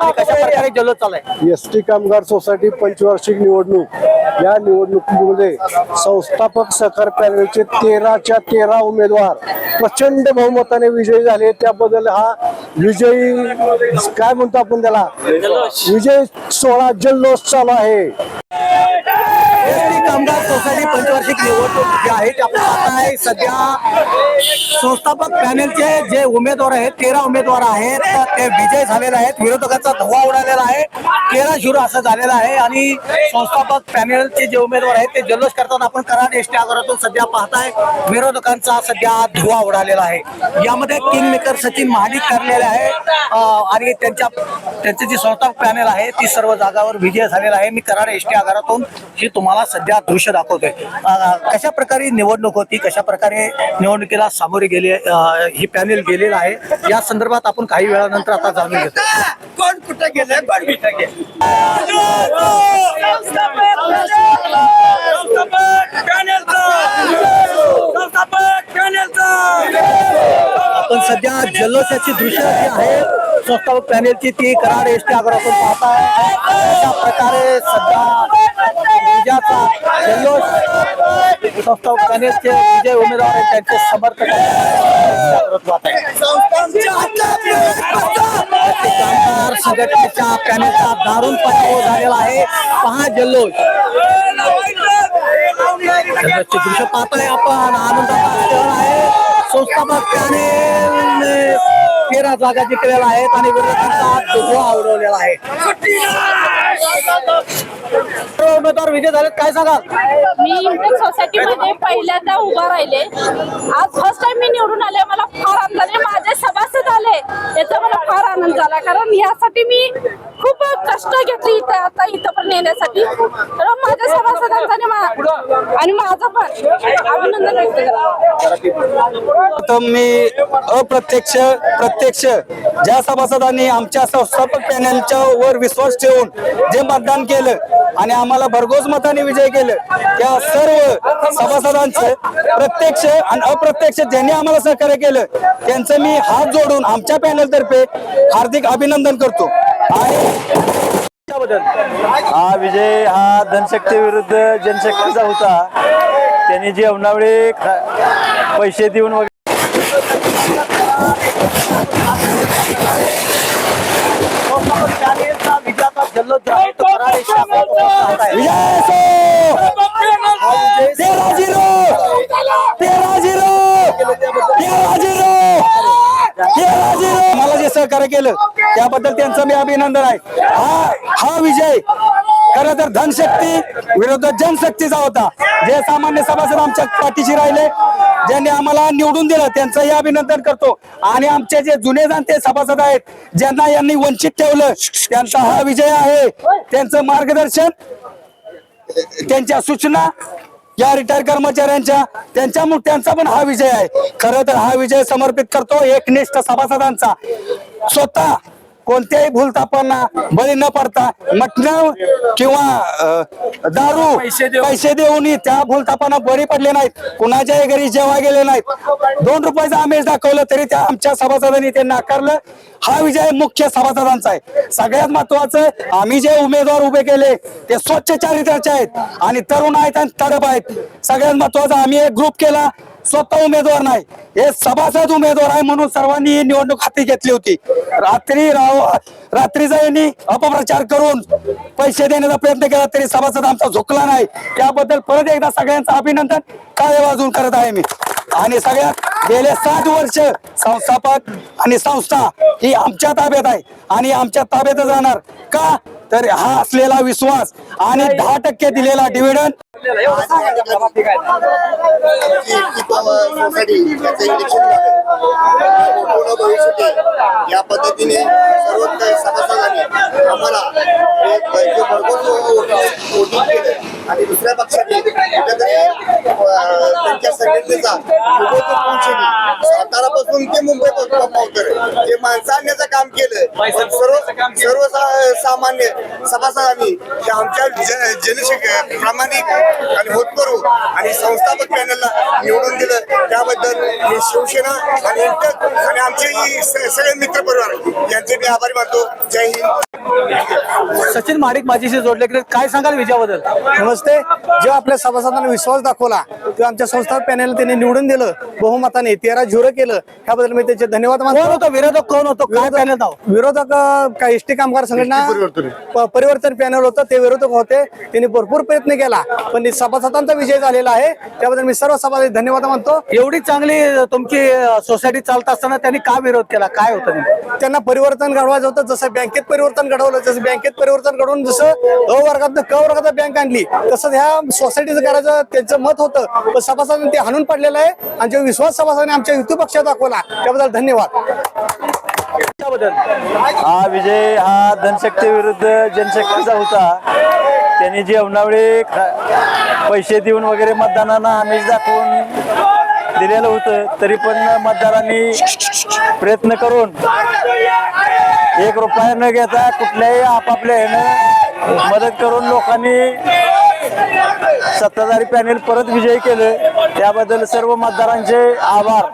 आणि कशा प्रकारे जल्लोष चाललाय एस टी कामगार सोसायटी पंचवार्षिक निवडणूक. या निवडणुकीमध्ये संस्थापक सहकार पॅनलचे तेराच्या तेरा उमेदवार प्रचंड बहुमताने विजयी झाले. त्याबद्दल हा विजयी काय म्हणतो आपण त्याला? विजय सोहळा जल्लोष चालू आहे. कामगार सोसायटी पंचवार्षिक निवडणूक जी आहे ती आपण पाहताय सध्या संस्थापक पॅनेलचे जे उमेदवार आहेत तेरा उमेदवार आहेत ते विजय झालेले आहेत. विरोधकांचा धुवा उडालेला आहे. तेरा शिरू असं झालेला आहे. आणि संस्थापक पॅनेलचे जे उमेदवार आहेत ते जल्लोष करताना आपण कराड एसटी आगारातून सध्या पाहताय विरोधकांचा सध्या धुवा उडालेला आहे. यामध्ये किंग मेकर सचिन महाडिक ठरलेले आहे. आणि त्यांच्या त्यांचे जे संस्थापक पॅनेल आहे ती सर्व जागावर विजय झालेला आहे. मी कराड एसटी आगारातून ही तुम्हाला सध्या दृश्य दाखवतोय. कशा प्रकारे निवडणूक होती कशा प्रकारे निवडणुकीला सामोरे गेले ही पॅनेल गेलेलं आहे या संदर्भात आपण काही वेळानंतर आता जाणून घेतो कोण कुठे गेले कोण कुठे गेले आपण सध्या जल्लोषाची दृश्य जी आहे संस्थापक पॅनेलची ती कराड एस टी आगारातून पाहताय. अशा प्रकारे सध्या विजयाचा जल्लोष संस्था पॅनेलचे विजय उमेदवार आहेत त्यांचे समर्थक संघटनेच्या पॅनेलचा दारुण पराभव झालेला आहे. पहा जल्लोष. जल्लोषचे दृश्य पाहताय आपण. आनंदाचा क्षण आहे. संस्थापक पॅनेलने तेरा जागा जिंकलेल्या आहेत आणि विरोधकांचा दुजवा आवडवलेला आहे. उमेदवार विजय झालेत काय सांगाल? मी इंडियन सोसायटीमध्ये पहिल्यांदा उभा राहिले. आज फर्स्ट टाइम मी निवडून आले मला फार आनंद झाले. माझे सभासद आले याचा मला फार आनंद झाला. कारण यासाठी मी खूप कष्ट घेतली इथं आता इथं नेण्यासाठी. तर माझ्या सभासदांचा आणि माझं पण अभिनंदन व्यक्त प्रथम मी अप्रत्यक्ष प्रत्यक्ष ज्या सभासदांनी आमच्या संस्थापक पॅनलच्या वर विश्वास ठेवून जे मतदान केलं आणि आम्हाला भरघोस मताने विजय केलं त्या सर्व सभासदांचं प्रत्यक्ष आणि अप्रत्यक्ष ज्यांनी आम्हाला सहकार्य केलं त्यांचं मी हात जोडून आमच्या पॅनलतर्फे हार्दिक अभिनंदन करतो. आणि हा विजय हा धनशक्ती विरुद्ध जनशक्तीचा होता. त्यांनी जे अवनावळे पैसे देऊन वगैरे मला जे सहकार्य केलं त्याबद्दल त्यांचं मी अभिनंदन आहे. हा हा विजय. खरं तर धनशक्ती विरुद्ध जनशक्तीचा होता. जे सामान्य सभासद आमच्या पाठीशी राहिले ज्यांनी आम्हाला निवडून दिलं त्यांचंही अभिनंदन करतो. आणि आमचे जे जुने जाणते सभासद आहेत ज्यांना यांनी वंचित ठेवलं त्यांचा हा विजय आहे. त्यांचं मार्गदर्शन त्यांच्या सूचना या रिटायर कर्मचाऱ्यांच्या त्यांच्या त्यांचा पण हा विजय आहे. खरं तर हा विजय समर्पित करतो एकनिष्ठ सभासदांचा. स्वतः कोणत्याही भूलतापांना बळी न पडता मटण किंवा दारू पैसे देऊन. त्या भूलतापांना बळी पडले नाहीत. कुणाच्याही घरी जेव्हा गेले नाहीत. दोन रुपयाचं आमिष दाखवलं तरी त्या आमच्या सभासदांनी ते नाकारलं. हा विजय मुख्य सभासदांचा आहे. सगळ्यात महत्वाचं आम्ही जे उमेदवार उभे केले ते स्वच्छ चारित्र्याचे आहेत आणि तरुण आहेत आणि तडप आहेत. सगळ्यात महत्वाचं आम्ही एक ग्रुप केला. स्वतः उमेदवार नाही. हे सभासद उमेदवार आहे म्हणून सर्वांनी ही निवडणूक हाती घेतली होती. रात्री राव रात्रीचा यांनी अपप्रचार करून पैसे देण्याचा प्रयत्न केला तरी सभासद आमचा झुकला नाही. त्याबद्दल परत एकदा सगळ्यांचं अभिनंदन काय वाजून करत आहे मी. आणि सगळ्यात गेले सात वर्ष संस्थापक आणि संस्था ही आमच्या ताब्यात आहे. आणि आमच्या ताब्यात राहणार का? तर हा असलेला विश्वास आणि दहा टक्के दिलेला डिव्हिडंड या पद्धतीने सर्व काही सभासदांनी आम्हाला वोटिंग केलं आणि दुसऱ्या पक्षाने त्यांच्या संघटनेचा ते मुंबईपासून पावतर जे माणसं आणण्याचं काम केलं सर्व सर्व सामान्य सभासदांनी आमच्या जनशिक प्रामाणिक आणि होतकरू आणि संस्थापक पॅनलला निवडून दिलं. त्याबद्दल मी शिवसेना आणि आणि आमचे सगळे मित्र परिवार यांचे मी आभारी मानतो. जय हिंद. सचिन महाडिक माझीशी जोडले की काय सांगाल विजयाबद्दल? नमस्ते. जेव्हा आपल्या सभासदांना विश्वास दाखवला तेव्हा आमच्या संस्था पॅनल त्यांनी निवडून दिलं. बहुमताने तेरा झुरं केलं. ह्याबद्दल मी त्याचे धन्यवाद मानतो. विरोधक कोण होतो? काय पॅनल नाव? विरोधक काय एसटी कामगार संघटना परिवर्तन. पॅनल होतं. ते विरोधक होते. त्यांनी भरपूर प्रयत्न केला. पण हे सभासदांचा विजय झालेला आहे. त्याबद्दल मी सर्व सभासद धन्यवाद मानतो. एवढी चांगली तुमची सोसायटी चालत असताना त्यांनी का विरोध केला? काय होतं? त्यांना परिवर्तन घडवायचं होतं. जसं बँकेत परिवर्तन घडवलं. जसं बँकेत परिवर्तन घडवून जसं अ वर्गात क वर्गात बँक आणली तसंच ह्या सोसायटीचं करायचं त्यांचं मत होतं. पण सभासदांनी ते हाणून पडलेलं आहे आणि जो विश्वास सभासदांनी आमच्या युती पक्षात दाखवला त्याबद्दल धन्यवाद. हा विजय हा धनशक्ती विरुद्ध जनशक्तीचा होता. त्यांनी जेवणावेळी पैसे देऊन वगैरे मतदानांना आमिष दाखवून दिलेलं होतं तरी पण मतदारांनी प्रयत्न करून एक रुपया न घेता कुठल्याही आपापल्या ह्यानं मदत करून लोकांनी सत्ताधारी पॅनेल परत विजयी केलं. त्याबद्दल सर्व मतदारांचे आभार.